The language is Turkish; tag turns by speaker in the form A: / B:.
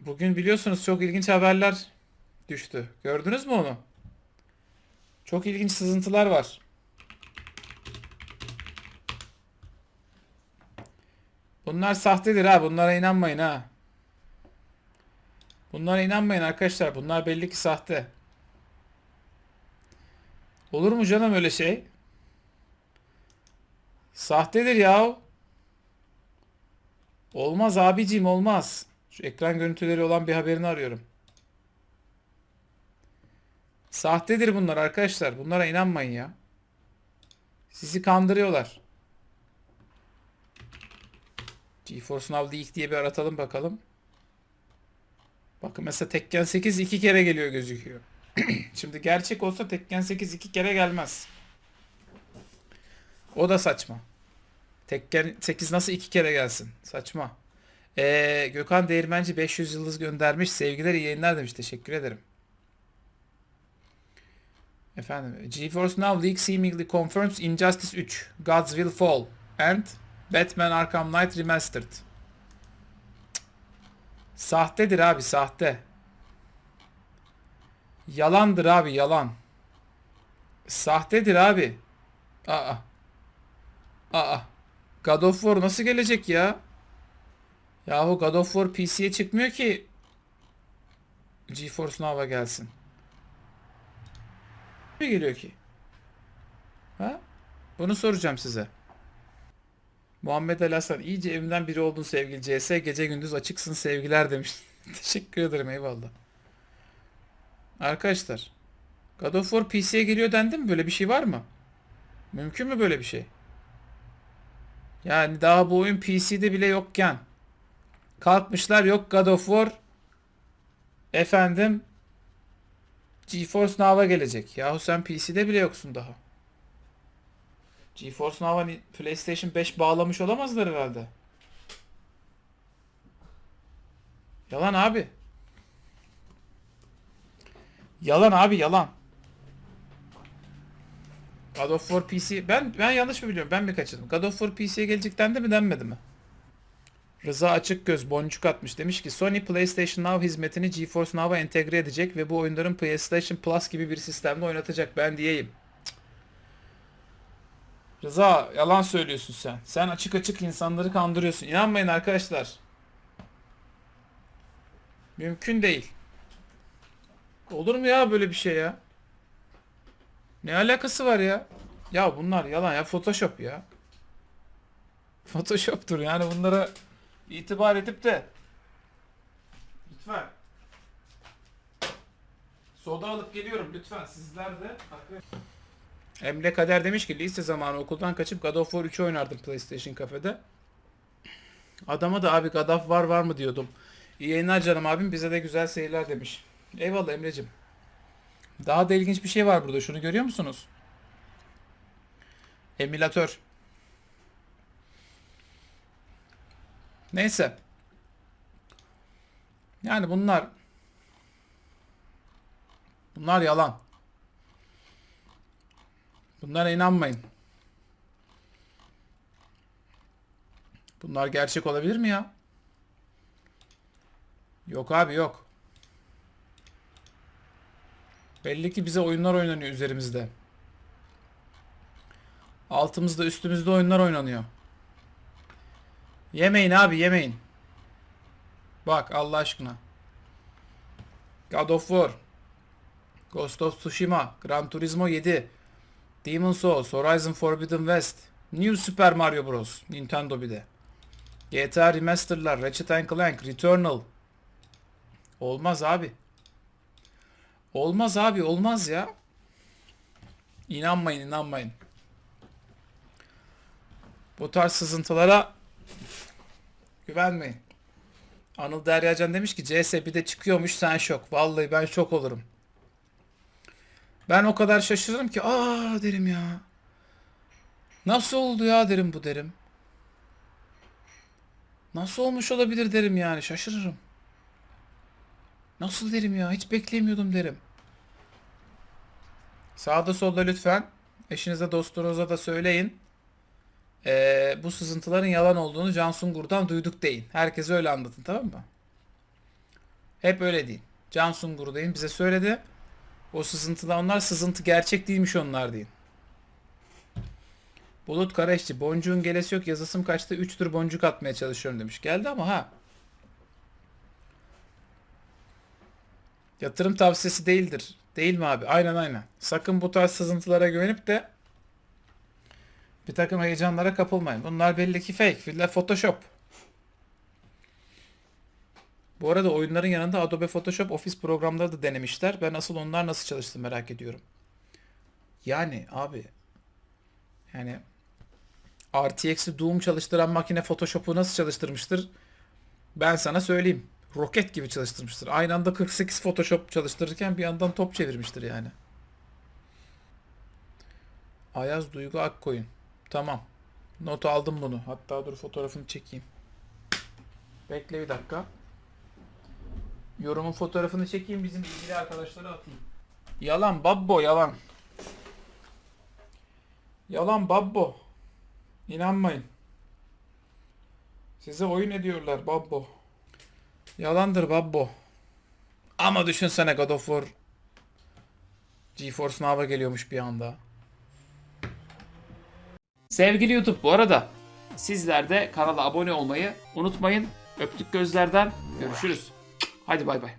A: Bugün biliyorsunuz çok ilginç haberler düştü. Gördünüz mü onu? Çok ilginç sızıntılar var. Bunlar sahtedir ha. Bunlara inanmayın ha. Bunlara inanmayın arkadaşlar. Bunlar belli ki sahte. Olur mu canım öyle şey? Sahtedir ya. Olmaz abicim olmaz. Şu ekran görüntüleri olan bir haberini arıyorum. Sahtedir bunlar arkadaşlar. Bunlara inanmayın ya. Sizi kandırıyorlar. GeForce Now Leak diye bir aratalım bakalım. Bakın mesela Tekken 8 iki kere geliyor gözüküyor. Şimdi gerçek olsa Tekken 8 iki kere gelmez. O da saçma. Tekken 8 nasıl iki kere gelsin? Saçma. Ee, Gökhan Değirmenci 500 yıldız göndermiş. Sevgiler iyi yayınlar demiş. Teşekkür ederim. Efendim. GeForce Now Leak seemingly confirms Injustice 3, Gods Will Fall and Batman Arkham Knight Remastered. Sahtedir abi sahte. Yalandır abi yalan. Sahtedir abi. Aa. Aa. God of War nasıl gelecek ya? Yahu God of War PC'ye çıkmıyor ki GeForce Now'a gelsin. Ne geliyor ki? Ha? Bunu soracağım size. Muhammed Ali Hasan iyice evimden biri oldun sevgili CS. Gece gündüz açıksın sevgiler demiş. Teşekkür ederim eyvallah. Arkadaşlar God of War PC'ye geliyor dendi mi? Böyle bir şey var mı? Mümkün mü böyle bir şey? Yani daha bu oyun PC'de bile yokken kalkmışlar yok God of War efendim GeForce Now'a gelecek. Yahu sen PC'de bile yoksun daha. GeForce Now'a PlayStation 5 bağlamış olamazlar herhalde. Yalan abi. Yalan abi yalan. God of War PC ben ben yanlış mı biliyorum? Ben mi kaçırdım? God of War PC'ye gelecek dendi mi denmedi mi? Rıza Açıkgöz boncuk atmış. Demiş ki Sony PlayStation Now hizmetini GeForce Now'a entegre edecek ve bu oyunların PlayStation Plus gibi bir sistemde oynatacak. Ben diyeyim. Rıza yalan söylüyorsun sen. Sen açık açık insanları kandırıyorsun. İnanmayın arkadaşlar. Mümkün değil. Olur mu ya böyle bir şey ya? Ne alakası var ya? Ya bunlar yalan ya Photoshop ya. Photoshop'tur yani bunlara itibar edip de lütfen soda alıp geliyorum lütfen sizler de Emre Kader demiş ki lise zamanı okuldan kaçıp God of War 3 oynardım PlayStation kafede. Adama da abi God of War var mı diyordum. İyi yayınlar canım abim bize de güzel seyirler demiş. Eyvallah Emre'cim. Daha da ilginç bir şey var burada. Şunu görüyor musunuz? Emülatör. Neyse. Yani bunlar bunlar yalan. Bunlara inanmayın. Bunlar gerçek olabilir mi ya? Yok abi yok. Belli ki bize oyunlar oynanıyor üzerimizde. Altımızda üstümüzde oyunlar oynanıyor. Yemeyin abi yemeyin. Bak Allah aşkına. God of War. Ghost of Tsushima. Gran Turismo 7. Demon's Souls. Horizon Forbidden West. New Super Mario Bros. Nintendo bir de. GTA Remaster'lar. Ratchet Clank. Returnal. Olmaz abi. Olmaz abi olmaz ya. İnanmayın inanmayın. Bu tarz sızıntılara güvenmeyin. Anıl Deryacan demiş ki CS bir de çıkıyormuş sen şok. Vallahi ben şok olurum. Ben o kadar şaşırırım ki aa derim ya. Nasıl oldu ya derim bu derim. Nasıl olmuş olabilir derim yani şaşırırım. Nasıl derim ya hiç beklemiyordum derim. Sağda solda lütfen eşinize dostunuza da söyleyin. Ee, bu sızıntıların yalan olduğunu Can Sungur'dan duyduk deyin. Herkese öyle anlatın tamam mı? Hep öyle deyin. Can Sungur deyin. Bize söyledi. O sızıntıda onlar sızıntı gerçek değilmiş onlar deyin. Bulut Karaişçi. Boncuğun gelesi yok yazısım kaçtı. 3 tür boncuk atmaya çalışıyorum demiş. Geldi ama ha. Yatırım tavsiyesi değildir. Değil mi abi? Aynen aynen. Sakın bu tarz sızıntılara güvenip de bir takım heyecanlara kapılmayın. Bunlar belli ki fake. Filler Photoshop. Bu arada oyunların yanında Adobe Photoshop Office programları da denemişler. Ben asıl onlar nasıl çalıştı merak ediyorum. Yani abi yani RTX'i Doom çalıştıran makine Photoshop'u nasıl çalıştırmıştır? Ben sana söyleyeyim. Roket gibi çalıştırmıştır. Aynı anda 48 Photoshop çalıştırırken bir yandan top çevirmiştir yani. Ayaz Duygu Akkoyun. Tamam. Not aldım bunu. Hatta dur fotoğrafını çekeyim. Bekle bir dakika. Yorumun fotoğrafını çekeyim bizim ilgili arkadaşlara atayım. Yalan babbo yalan. Yalan babbo. İnanmayın. Size oyun ediyorlar babbo. Yalandır babbo. Ama düşünsene God of War GeForce Now'a geliyormuş bir anda. Sevgili YouTube bu arada sizler de kanala abone olmayı unutmayın. Öptük gözlerden. Görüşürüz. Hadi bay bay.